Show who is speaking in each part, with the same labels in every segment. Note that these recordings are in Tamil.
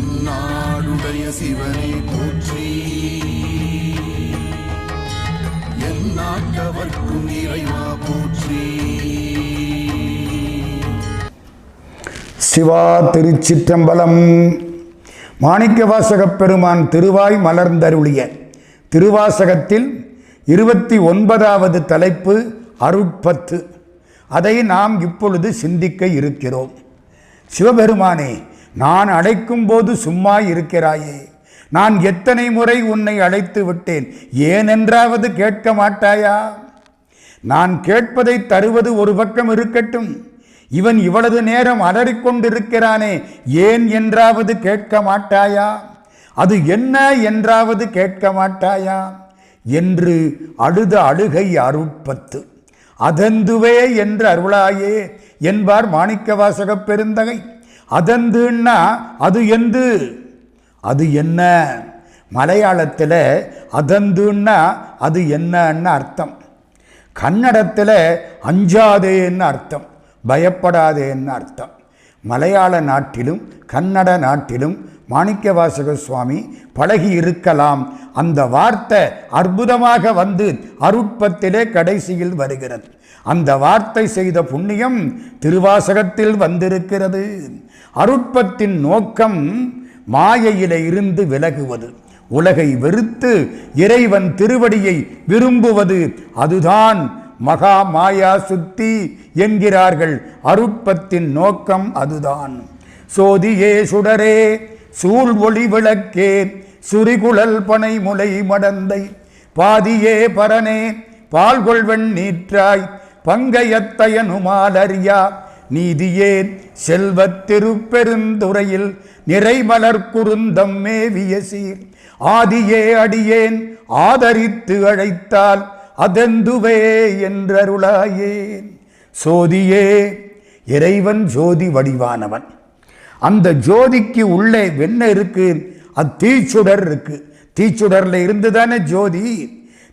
Speaker 1: என்னாடுடைய சிவனை போற்றி. எந்நாட்டவர்க்கும் இறைவா போற்றி.
Speaker 2: சிவா திருச்சிற்றம்பலம். மாணிக்கவாசகப் பெருமான் திருவாய் மலர்ந்தருளிய திருவாசகத்தில் இருபத்தி ஒன்பதாவது தலைப்பு அருட்பத்து. அதை நாம் இப்பொழுது சிந்திக்க இருக்கிறோம். சிவபெருமானே நான் அழைக்கும் போது சும்மா இருக்கிறாயே. நான் எத்தனை முறை உன்னை அழைத்து விட்டேன்? ஏனென்றாவது கேட்க மாட்டாயா? நான் கேட்பதை தருவது ஒரு பக்கம் இருக்கட்டும். இவன் இவ்வளவு நேரம் அலறிக்கொண்டிருக்கிறானே. ஏன் என்றாவது கேட்க மாட்டாயா? அது என்ன என்றாவது கேட்க மாட்டாயா? என்று அழுத அழுகை அருட்பத்து. அதந்துவே என்று அருளாயே என்பார் மாணிக்கவாசகப் பெருந்தகை. அதந்துன்னா அது எந்து? அது என்ன? மலையாளத்தில் அதந்துன்னா அது என்னன்னு அர்த்தம். கன்னடத்தில் அஞ்சாதேன்னு அர்த்தம். பயப்படாதேன்னு அர்த்தம். மலையாள நாட்டிலும் கன்னட நாட்டிலும் மாணிக்கவாசக சுவாமி பழகி இருக்கலாம். அந்த வார்த்தை அற்புதமாக வந்து அருட்பத்திலே கடைசியில் வருகிறது. அந்த வார்த்தை செய்த புண்ணியம் திருவாசகத்தில் வந்திருக்கிறது. அருட்பத்தின் நோக்கம் மாயையில இருந்து விலகுவது. உலகை வெறுத்து இறைவன் திருவடியை விரும்புவது அதுதான் மகா மாயா சுத்தி என்கிறார்கள். அருட்பத்தின் நோக்கம் அதுதான். சோதியே சுடரே சூழ் ஒளி விளக்கே சுரிகுழல் பனை முலை மடந்தை. பாதியே பரனே பால்கொள்வன் நீற்றாய் பங்கையத்தையனுமாலறியா? நீதியேன் செல்வத் திருப்பெருந்துறையில் நிறைமலர் குருந்தம் மேவிய சீர். ஆதியே அடியேன் ஆதரித்து அழைத்தால் அதெந்துவே என்றருளாயேன். சோதியே இறைவன் ஜோதி வடிவானவன். அந்த ஜோதிக்கு உள்ளே வெண்ண இருக்கு அது தீச்சுடர் இருக்கு. தீச்சுடர்ல இருந்து தானே ஜோதி?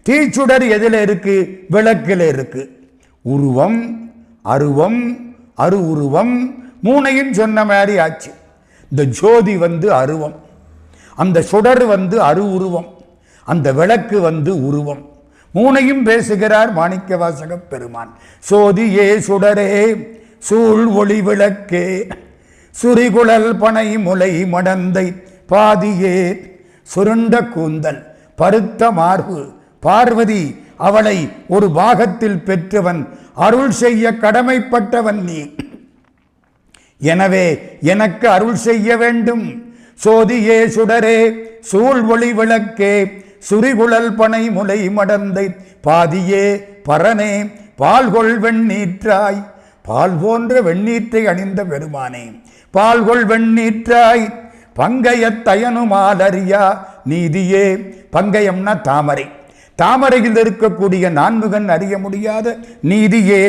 Speaker 2: தீச்சுடர் எதில் இருக்கு விளக்கில் இருக்குது உருவம் அருவம் அரு உருவம் மூணையும் சொன்ன மாதிரி ஆச்சு. இந்த ஜோதி வந்து அருவம் அந்த சுடர் வந்து அரு உருவம் அந்த விளக்கு வந்து உருவம். மூனையும் பேசுகிறார் மாணிக்கவாசக பெருமான். சோதியே சுடரே சூழ் ஒளி விளக்கே சுரிகுழல் பனை முலை மடந்தை பாதியே சுருண்ட கூந்தல் பருத்த மார்பு பார்வதி அவளை ஒரு பாகத்தில் பெற்றவன் அருள் செய்ய கடமைப்பட்டவன் நீ. எனவே எனக்கு அருள் செய்ய வேண்டும். சோதியே சுடரே சூழ் ஒளி விளக்கே சுரிகுழல் பனை முலை மடந்தை பாதியே பரனே பால்கொள் வெண்ணீற்றாய். பால் போன்ற வெண்ணீற்றை அணிந்த பெருமானே பால்கொள் வெண்ணீற்றாய். பங்கையத்தயனுமாலறியா நீதியே பங்கயம்னா தாமரை. தாமரையில் இருக்கக்கூடிய நான்முகன் அறிய முடியாத நீதியே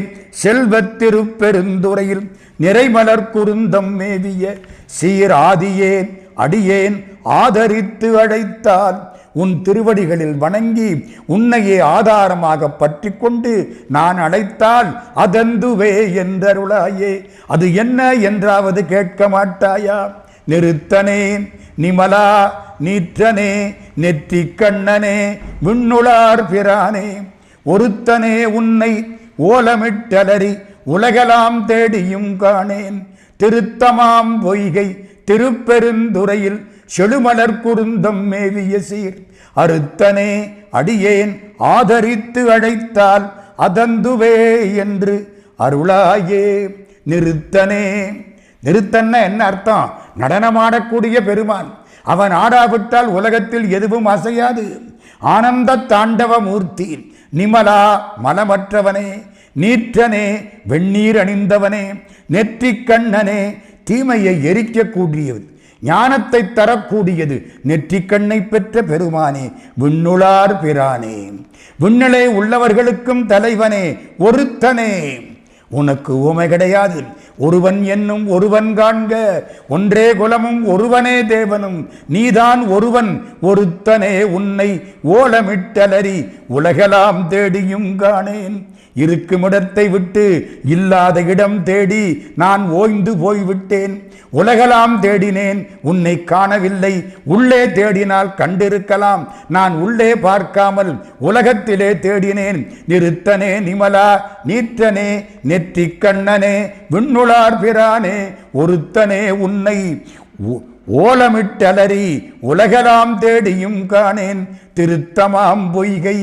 Speaker 2: செல்வத் திருப்பெருந்துறையில் நிறைமலர் குருந்தம் மேவிய சீராதியேன் அடியேன் ஆதரித்து அழைத்தால் உன் திருவடிகளில் வணங்கி உன்னையே ஆதாரமாக பற்றி கொண்டு நான் அழைத்தால் அதந்துவே என்றருளாயே. அது என்ன என்றாவது கேட்க மாட்டாயா? நிறுத்தனேன். நிமலா நீற்றனே நெற்றி கண்ணனே விண்ணுளார் பிரானே. ஒருத்தனே உன்னை ஓலமிட்டலறி உலகலாம் தேடியும் காணேன். திருத்தமாம் பொய்கை திருப்பெருந்துறையில் செழுமலர் குருந்தம் மேவிய சீர். அறுத்தனே அடியேன் ஆதரித்து அழைத்தால் அதந்துவே என்று அருளாயே. நிறுத்தனே. நிறுத்தன்னா என்ன அர்த்தம்? நடனமாடக்கூடிய பெருமான். அவன் ஆடாவிட்டால் உலகத்தில் எதுவும் அசையாது. ஆனந்த தாண்டவ மூர்த்தி நிமலா மலமற்றவனே நீற்றனே வெந்நீர் அணிந்தவனே நெற்றிக் கண்ணனே தீமையை எரிக்கக்கூடியது ஞானத்தை தரக்கூடியது நெற்றிக்கண்ணை பெற்ற பெருமானே விண்ணுளார் பிரானே. விண்ணிலே உள்ளவர்களுக்கும் தலைவனே ஒருத்தனே. உனக்கு உமை கிடையாது. ஒருவன் என்னும் ஒருவன் காண்க. ஒன்றே குலமும் ஒருவனே தேவனும். நீதான் ஒருவன் ஒருத்தனே உன்னை ஓலமிட்டலறி உலகலாம் தேடியும் காணேன். இருக்குமிடத்தை விட்டு இல்லாத இடம் தேடி நான் ஓய்ந்து போய்விட்டேன். உலகலாம் தேடினேன் உன்னை காணவில்லை. உள்ளே தேடினால் கண்டிருக்கலாம். நான் உள்ளே பார்க்காமல் உலகத்திலே தேடினேன். நிறுத்தனே நிமலா நீற்றனே நெற்றிக் கண்ணனே விண்ணுளார் பிரானே ஒருத்தனே உன்னை ஓலமிட்டலறி உலகலாம் தேடியும் காணேன். திருத்தமாம் பொய்கை.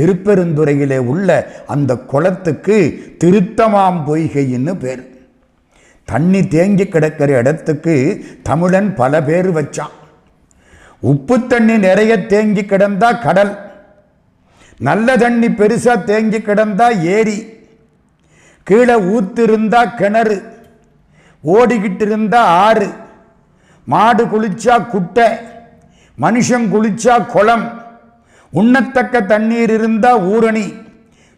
Speaker 2: திருப்பெருந்துறையிலே உள்ள அந்த குளத்துக்கு திருத்தமாம் பொய்கைன்னு பேர். தண்ணி தேங்கி கிடக்கிற இடத்துக்கு தமிழன் பல பேர் வச்சான். உப்பு தண்ணி நிறைய தேங்கி கிடந்தா கடல். நல்ல தண்ணி பெருசா தேங்கி கிடந்தா ஏரி. கீழே ஊத்திருந்தா கிணறு ஓடிக்கிட்டு இருந்தா ஆறு மாடு குளிச்சா குட்டை மனுஷன் குளிச்சா குளம் உண்ணத்தக்க தண்ணீர் இருந்தா ஊரணி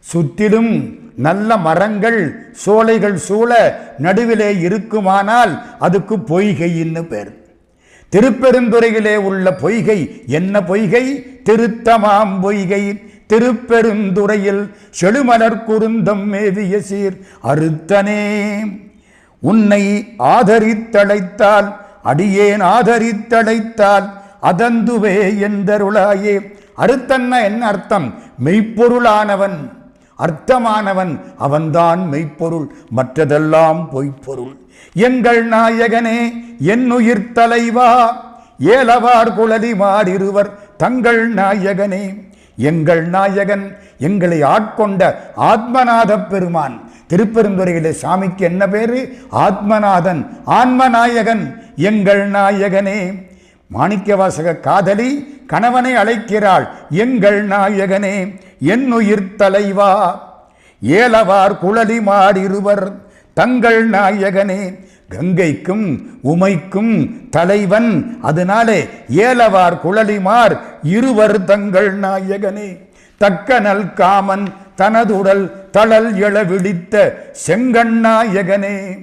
Speaker 2: சுற்றிலும் நல்ல மரங்கள் சோலைகள் சூழ நடுவிலே இருக்குமானால் அதுக்கு பொய்கைன்னு பேர். திருப்பெருந்துறையிலே உள்ள பொய்கை என்ன பொய்கை? திருத்தமாம் பொய்கை திருப்பெருந்துறையில் செழுமலர் குருந்தம் மேவிய சீர். அறுத்தனே உன்னை ஆதரித்தழைத்தால் அடியேன் ஆதரித்தழைத்தால் அதந்துவே என்றருளாயே. அறுத்தன்ன என்ன அர்த்தம்? மெய்ப்பொருளானவன் அர்த்தமானவன் அவன்தான் மெய்ப்பொருள் மற்றதெல்லாம் பொய்ப்பொருள். எங்கள் நாயகனே என்னுயிர் தலைவா ஏலவார் குழலி மாறிருவர் தங்கள் நாயகனே. எங்கள் நாயகன் எங்களை ஆட்கொண்ட ஆத்மநாத பெருமான். திருப்பெருந்துறையிலே சாமிக்கு என்ன பேரு? ஆத்மநாதன் ஆன்மநாயகன். எங்கள் நாயகனே மாணிக்கவாசக காதலி கணவனை அழைக்கிறாள். எங்கள் நாயகனே என்னுயிர் தலைவா. ஏலவார் குழலி மாறிருவர் தங்கள் நாயகனே கங்கைக்கும் உமைக்கும் தலைவன். அதனாலே ஏலவார் குழலிமார் இருவர் தங்கள் நாயகனே. தக்கனல் காமன் தனதுடல் தளல் எழவிடித்த செங்கண்ணாயகனே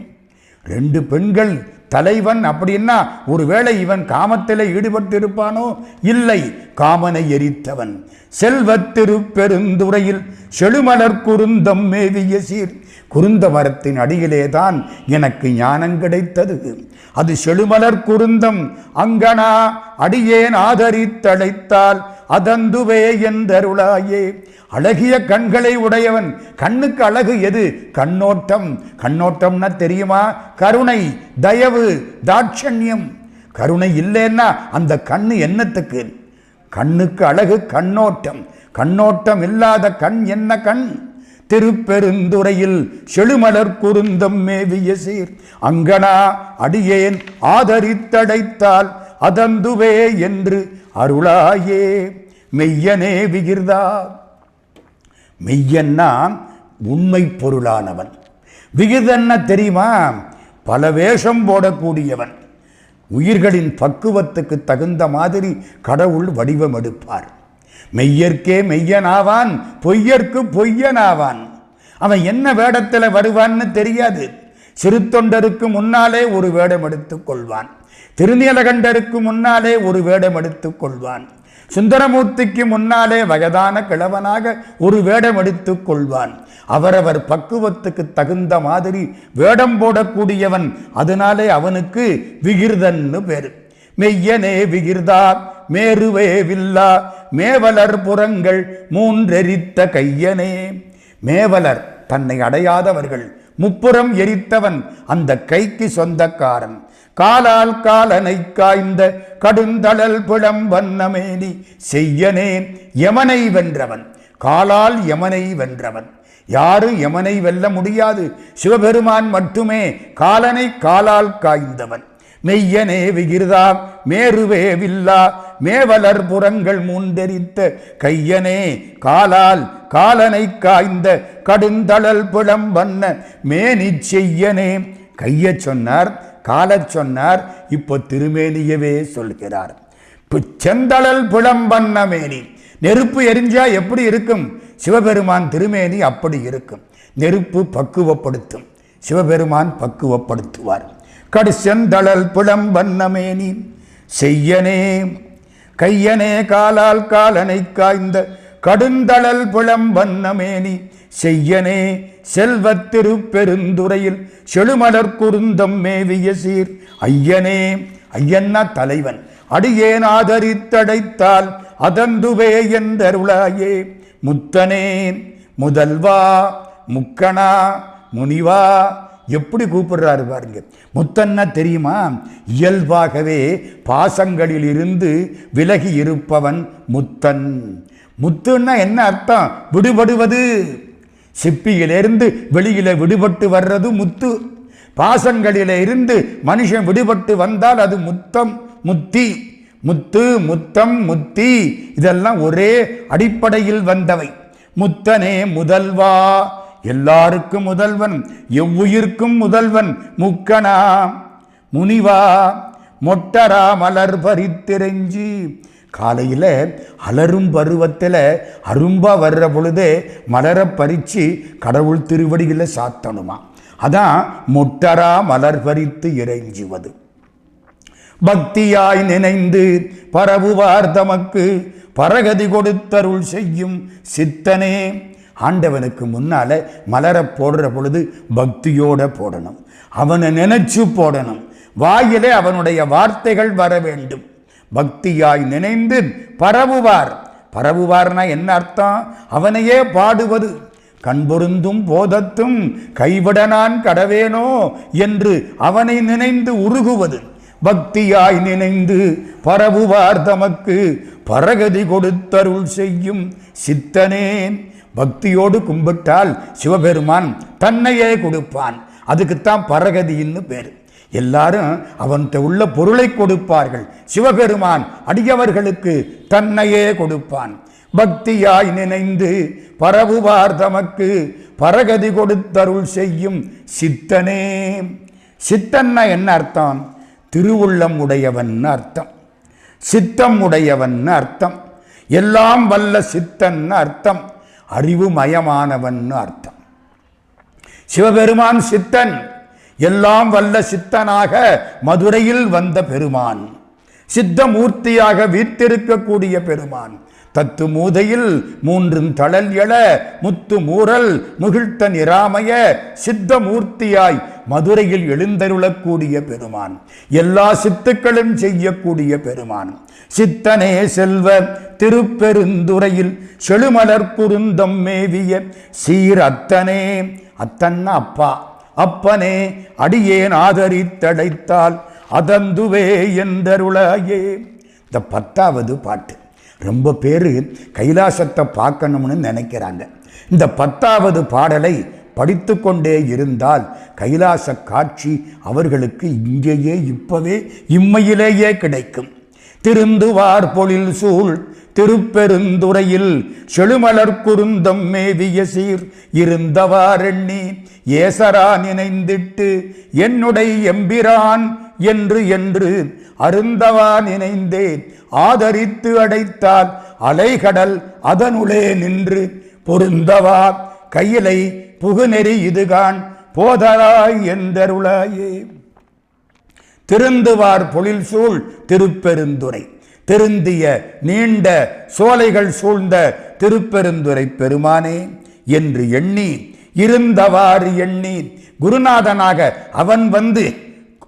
Speaker 2: ரெண்டு பெண்கள் தலைவன் அப்படின்னா ஒருவேளை இவன் காமத்தில் ஈடுபட்டிருப்பானோ? இல்லை காமனை எரித்தவன். செல்வத்திருப்பெருந்துறையில் செழுமலர் குருந்தம் மேவிய சீர். குருந்த மரத்தின் அடியிலேதான் எனக்கு ஞானம் கிடைத்தது. அது செழுமலர் குருந்தம். அங்கனா அடியேன் ஆதரித்தழைத்தால் அதந்துவே என்றருளாயே. அழகிய கண்களை உடையவன். கண்ணுக்கு அழகு எது? கண்ணோட்டம். கண்ணோட்டம்னா தெரியுமா? கருணை தயவு தாட்சண்யம். கருணை இல்லைன்னா அந்த கண்ணு என்னத்துக்கு? கண்ணுக்கு அழகு கண்ணோட்டம். கண்ணோட்டம் இல்லாத கண் என்ன கண்? திருப்பெருந்துறையில் செழுமலர் குருந்தம் மேவிய சீர். அங்கனா அடியேன் ஆதரித்தடைத்தால் அதந்துவே என்று அருளாயே. மெய்யனே விகிர்தா மெய்யன்னா உண்மை பொருளானவன். விகிதன்ன தெரியுமா? பல வேஷம் போடக்கூடியவன். உயிர்களின் பக்குவத்துக்கு தகுந்த மாதிரி கடவுள் வடிவம் எடுப்பார். மெய்யர்க்கே மெய்யனாவான் பொய்யர்க்கு பொய்யனாவான். அவன் என்ன வேடத்தில் வருவான்னு தெரியாது. சிறு தொண்டருக்கு முன்னாலே ஒரு வேடம் எடுத்துக் கொள்வான். திருநீலகண்டருக்கு முன்னாலே ஒரு வேடம் எடுத்துக் கொள்வான். சுந்தரமூர்த்திக்கு முன்னாலே வயதான கிழவனாக ஒரு வேடம் எடுத்துக் கொள்வான். அவரவர் பக்குவத்துக்கு தகுந்த மாதிரி வேடம் போடக்கூடியவன் அதனாலே அவனுக்கு விகிர்தன்னு பேரு. மெய்யனே விகிர்தா மேருவே வில்லா மேவலர் புறங்கள் மூன்றெரித்த கையனே. மேவலர் தன்னை அடையாதவர்கள் முப்புறம் எரித்தவன் அந்த கைக்கு சொந்தக்காரன். காலால் காலனை காய்ந்த கடுந்தளல் பிளம் வண்ணமேனி செய்யனேன் யமனை வென்றவன். காலால் யமனை வென்றவன். யாரும் யமனை வெல்ல முடியாது சிவபெருமான் மட்டுமே காலனை காலால் காய்ந்தவன். மெய்யனே விகிர்தா மேருவே வில்லா மேவலர் புறங்கள் முந்தெரித்த கையனே காலால் காலனை காய்ந்த கடுந்தளல் பிளம் வண்ண மேனி செய்யனே. கைய சொன்னார் காலச் சொன்னார் இப்போ திருமேனியவே சொல்கிறார். இப்போ செந்தளல் பிளம் வண்ண மேனி. நெருப்பு எரிஞ்சா எப்படி இருக்கும்? சிவபெருமான் திருமேனி அப்படி இருக்கும். நெருப்பு பக்குவப்படுத்தும். சிவபெருமான் பக்குவப்படுத்துவார். கடுசெந்தளல் புலம் வண்ணமேனி செய்யனே. கையனே காலால் காலனை காய்ந்த கடுந்தளல் புலம் வண்ணமேனி. செய்யனே செல்வத்திரு திருப்பெருந்துறையில் செழுமலர் குருந்தம் மேவிய சீர். ஐயனே ஐயன்னா தலைவன் அடியேன் ஆதரித்தடைத்தால் அதந்துவே என்றருளாயே. முத்தனேன் முதல்வா முக்கணா முனிவா எப்படி கூப்பிடுறாரு பாருங்க. முத்தன்னா தெரியுமா? இயல்பாகவே பாசங்களில் இருந்து விலகி இருப்பவன் முத்தன். முத்துன்னா என்ன அர்த்தம்? விடுபடுவது. சிப்பியிலிருந்து வெளியில விடுபட்டு வர்றது முத்து. பாசங்களில இருந்து மனுஷன் விடுபட்டு வந்தால் அது முத்தம் முத்தி. முத்து முத்தம் முத்தி. இதெல்லாம் ஒரே அடிப்படையில் வந்தவை. முத்தனே முதல்வா. எல்லாருக்கும் முதல்வன் எவ்வுயிர்க்கும் முதல்வன் முக்கனா முனிவா மொட்டரா மலர் பறித்திரைஞ்சி. காலையில் அலரும் பருவத்தில் அரும்பாக வர்ற பொழுதே மலரை பறித்து கடவுள் திருவடிகளை சாத்தணுமா? அதான் மொட்டரா மலர் பறித்து இறைஞ்சுவது. பக்தியாய் நினைந்து பரவுவார் தமக்கு பரகதி கொடுத்தருள் செய்யும் சித்தனே. ஆண்டவனுக்கு முன்னால மலரை போடுற பொழுது பக்தியோட போடணும். அவனை நினைச்சு போடணும். வாயிலே அவனுடைய வார்த்தைகள் வர வேண்டும். பக்தியாய் நினைந்து பரவுவார். பரவுவார்னா என்ன அர்த்தம்? அவனையே பாடுவது. கண்பொருந்தும் போதத்தும் கைவிட நான் கடவேனோ என்று அவனை நினைந்து உருகுவது. பக்தியாய் நினைந்து பரவுவார் தமக்கு. பரகதி கொடுத்தருள் செய்யும் சித்தனேன். பக்தியோடு கும்பிட்டால் சிவபெருமான் தன்னையே கொடுப்பான். அதுக்குத்தான் பரகதின்னு பேர். எல்லாரும் அவன்கிட்ட உள்ள பொருளை கொடுப்பார்கள். சிவபெருமான் அடியவர்களுக்கு தன்னையே கொடுப்பான். பக்தியாய் நினைந்து பரவுவார் தமக்கு. பரகதி கொடுத்தருள் செய்யும் சித்தனே. சித்தன்னா என்ன அர்த்தம்? திருவுள்ளம் உடையவன் அர்த்தம். சித்தம் உடையவன் அர்த்தம். எல்லாம் வல்ல சித்தன் அர்த்தம். அறிவுமயமானவன் அர்த்தம். சிவபெருமான் சித்தன் எல்லாம் வல்ல சித்தனாக மதுரையில் வந்த பெருமான். சித்தமூர்த்தியாக வீர்த்திருக்கக்கூடிய பெருமான். தத்து மூதையில் மூன்றும் தளல் எழ முத்து மூரல் முகிழ்த்த நிராமய சித்தமூர்த்தியாய் மதுரையில் எழுந்தருளக்கூடிய பெருமான். எல்லா சித்துக்களும் செய்யக்கூடிய பெருமான். சித்தனே செல்வ திருப்பெருந்துறையில் செழுமலர் குருந்தம் மேவிய சீர் அத்தனே. அத்தன்னா அப்பா. அப்பனே அடியேன் ஆதரித்தடைத்தால் அதந்துவே என்றருளாயே. இந்த பத்தாவது பாட்டு. ரொம்ப பேர் கைலாசத்தை பார்க்கணும்னு நினைக்கிறாங்க. இந்த பத்தாவது பாடலை படித்து கொண்டே இருந்தால் கைலாச காட்சி அவர்களுக்கு இங்கேயே இப்பவே இம்மையிலேயே கிடைக்கும். திருந்துவார் பொழில் சூழ் திருப்பெருந்துறையில் செழுமலர் குருந்தம் மேவிய சீர் இருந்தவாறெண்ணி ஏசரா நினைந்திட்டு என்னுடைய எம்பிரான் என்று என்று அருந்தவா நினைந்தேன் ஆதரித்து அடைத்தால் அலைகடல் அதனுளே நின்று பொருந்தவா கையிலை புகுநெறி இதுகான் போதராய் எந்தருளாயே திருந்துவார் பொழில் சூழ் திருப்பெருந்துறை. திருந்திய நீண்ட சோலைகள் சூழ்ந்த திருப்பெருந்துறை பெருமானே என்று எண்ணி இருந்தவாறு எண்ணி குருநாதனாக அவன் வந்து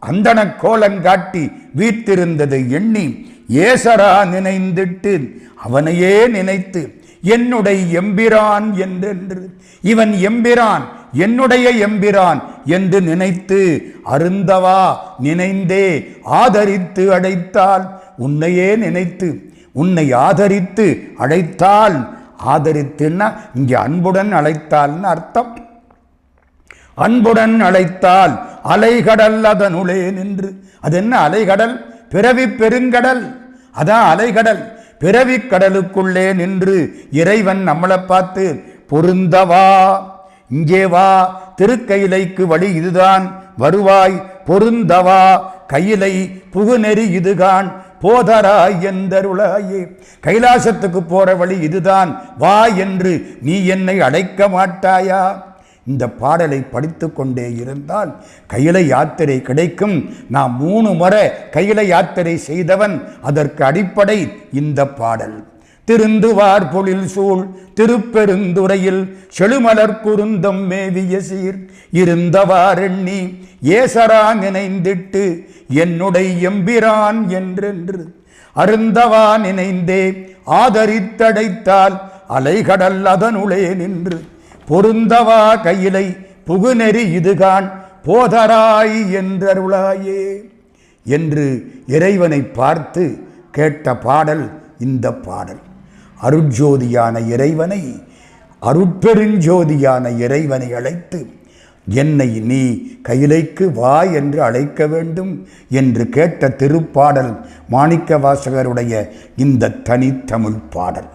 Speaker 2: அந்தன கோலங்காட்டி வீட்டிருந்ததை எண்ணி ஏசரா நினைந்திட்டு அவனையே நினைத்து என்னுடைய எம்பிரான் என்றென்று இவன் எம்பிரான் என்னுடைய எம்பிரான் என்று நினைத்து அருந்தவா நினைந்தே ஆதரித்து அடைத்தால் உன்னையே நினைத்து உன்னை ஆதரித்து அழைத்தால் ஆதரித்துன்னா இங்கே அன்புடன் அழைத்தால்னு அர்த்தம். அன்புடன் அழைத்தால் அலைகடல் அதனுளே நின்று. அது என்ன அலைகடல்? பிறவி பெருங்கடல். அதான் அலைகடல். பிறவி கடலுக்குள்ளே நின்று இறைவன் நம்மளை பார்த்து பொருந்தவா இங்கே வா திருக்கையிலைக்கு வழி இதுதான் வருவாய் பொருந்தவா கையிலை புகுநெறி இதுகான் போதராய் எந்தருளாயே கைலாசத்துக்கு போற வழி இதுதான் வா என்று நீ என்னை அடைக்க மாட்டாயா? இந்த பாடலை படித்து கொண்டே இருந்தால் கையில யாத்திரை கிடைக்கும். நான் மூணு முறை கையில யாத்திரை செய்தவன். அதற்கு அடிப்படை இந்த பாடல். திருந்துவார் பொழில் சூழ் திருப்பெருந்துறையில் செழுமலர் குருந்தம் மேவிய சீர். இருந்தவாறெண்ணி ஏசரா நினைந்திட்டு என்னுடைய எம்பிரான் என்றென்று அருந்தவா நினைந்தே ஆதரித்தடைத்தால் அலைகடல் அதனுளே நின்று. பொருந்தவா கையிலை புகுநெறி இதுகான் போதராய் என்றருளாயே என்று இறைவனை பார்த்து கேட்ட பாடல் இந்த பாடல். அருட்ஜோதியான இறைவனை அருட்பெருஞ்சோதியான இறைவனை அழைத்து என்னை நீ கையிலைக்கு வா என்று அழைக்க வேண்டும் என்று கேட்ட திருப்பாடல் மாணிக்க வாசகருடைய இந்த தனித்தமிழ் பாடல்.